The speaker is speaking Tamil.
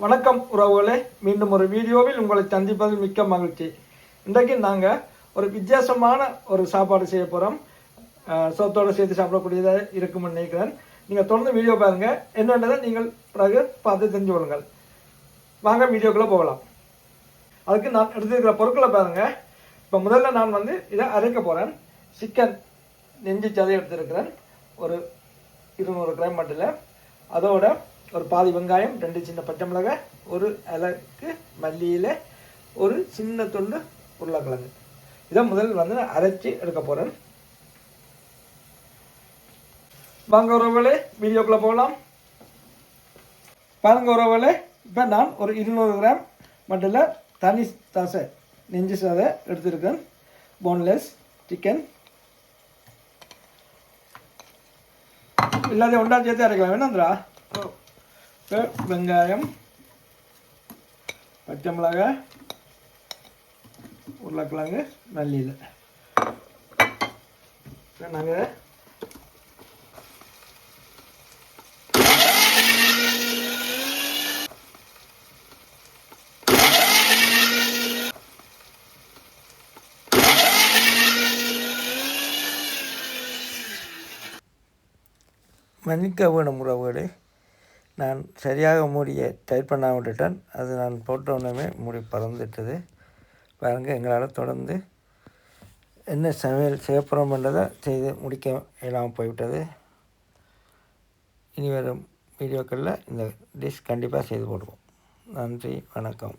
வணக்கம் உறவுகளே. மீண்டும் ஒரு வீடியோவில் உங்களை சந்திப்பதில் மிக்க மகிழ்ச்சி. இன்றைக்கு நாங்கள் ஒரு வித்தியாசமான ஒரு சாப்பாடு செய்ய போகிறோம் சோத்தோடு சேர்த்து சாப்பிடக்கூடியதாக இருக்கும்னு நினைக்கிறேன். நீங்கள் தொடர்ந்து வீடியோ பாருங்கள் என்னன்றதை நீங்கள் பிறகு பார்த்து தெரிஞ்சு கொள்ளுங்கள். வாங்க வீடியோக்குள்ளே போகலாம். அதுக்கு நான் எடுத்துருக்கிற பொருட்களை பாருங்கள் இப்போ முதல்ல நான் வந்து இதை அரைக்க போகிறேன் சிக்கன் நெஞ்சு சதை எடுத்துருக்கிறேன். ஒரு இருநூறு கிராம் மட்டும் அதோட ஒரு பாதி வெங்காயம் ரெண்டு சின்ன பச்சை மிளகாய் ஒரு இலக்கு மல்லியில் ஒரு சின்ன துண்டு உருளைக்கிழங்கு. இதை முதல் வந்து நான் அரைச்சி எடுக்க போகிறேன் வாங்க உறவுகளே வீடியோக்குள்ளே போகலாம். பாருங்க உறவுகளே இப்போ நான் ஒரு இருநூறு கிராம் மட்டும் தனி தசை நெஞ்சு சாதை எடுத்திருக்கேன். போன்லெஸ் சிக்கன் இல்லாத ஒன்றா சேர்த்து அரைக்கலாம். வேணாந்திரா இப்போ வெங்காயம் பச்சை மிளகாய் உருளைக்கிழங்கு மல்லியில். நாங்கள் மன்னிக்க வேணும் உறவுகளே. நான் சரியாக மூடியை டைட் பண்ணாமல் விட்டுட்டேன். அது நான் போட்ட உடனே மூடி பறந்துட்டது. பாருங்க எங்களால் தொடர்ந்து என்ன சமையல் செய்யப்படுறோம்ன்றதை செய்து முடிக்க இல்லாமல் போய்விட்டது. இனி வரும் வீடியோக்களில் இந்த டிஷ் கண்டிப்பாக செய்து போடுவோம். நன்றி வணக்கம்.